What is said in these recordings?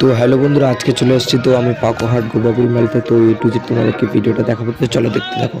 তো হ্যালো বন্ধুরা, আজকে চলে এসেছি তো আমি পাকোহাট গোবাগুড়ি মেলাতে। তো এই টু জেড তোমাদেরকে ভিডিওটা দেখাবো, তো চলো দেখতে কি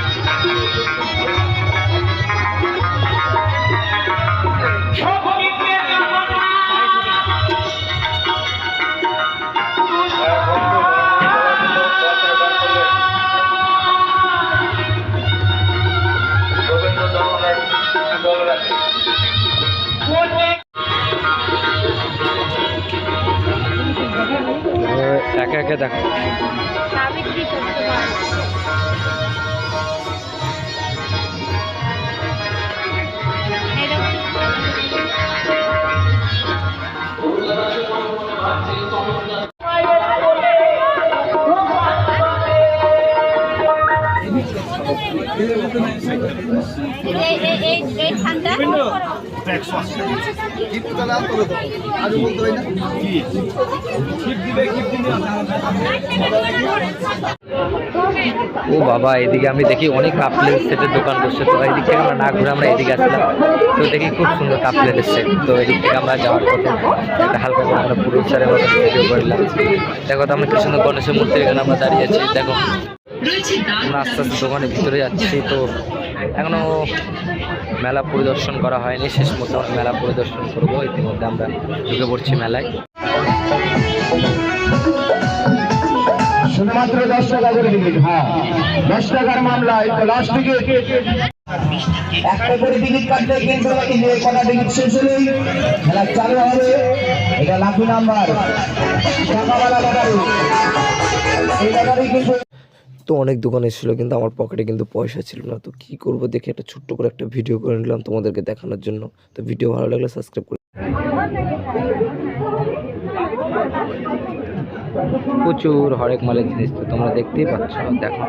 করার পর একে একে দেখো। ও বাবা, এদিকে আমি দেখি অনেক কাপ প্লেট সেটের দোকান বসছে তো এদিক থেকে আমরা না ঘুরে আমরা এদিকে আসলাম। তো দেখি খুব সুন্দর কাপ প্লেট এসছে। তো এদিক থেকে আমরা যাওয়ার পথে একটা হালকা করে আমরা পুরো সারের মতো ভিডিও করলাম দেখো তো আমরা কি সুন্দর গণেশের মূর্তি এখানে আমরা দাঁড়িয়ে আছি। দেখো। আমরা আস্তে আস্তে দোকানের ভিতরে যাচ্ছি তো এখনও মেলা পরিদর্শন করা হয়নি শেষ মতো মেলা পরিদর্শন করব ইতিমধ্যে আমরা ঢুকে পড়ছি মেলায়। শুধুমাত্র দশ টাকা করে টিকিট হ্যাঁ। দশ টাকার মামলায় তো লাস্ট টিকিট একটা করে টিকিট কাটলে কিন্তু যে কটা টিকিট শেষ হলেই খেলা চালু হবে। এটা লাখি নাম্বার। টাকাওয়ালা ব্যাপারে এই ব্যাপারে কিন্তু তো অনেক দোকান এসেছিল কিন্তু আমার পকেটে কিন্তু পয়সা ছিল না। তো কী করব দেখে একটা ছোট্ট করে একটা ভিডিও করে নিলাম তোমাদেরকে দেখানোর জন্য। তো ভিডিও ভালো লাগলে সাবস্ক্রাইব করে প্রচুর হরেক মালের জিনিস তো তোমরা দেখতেই পাচ্ছ দেখো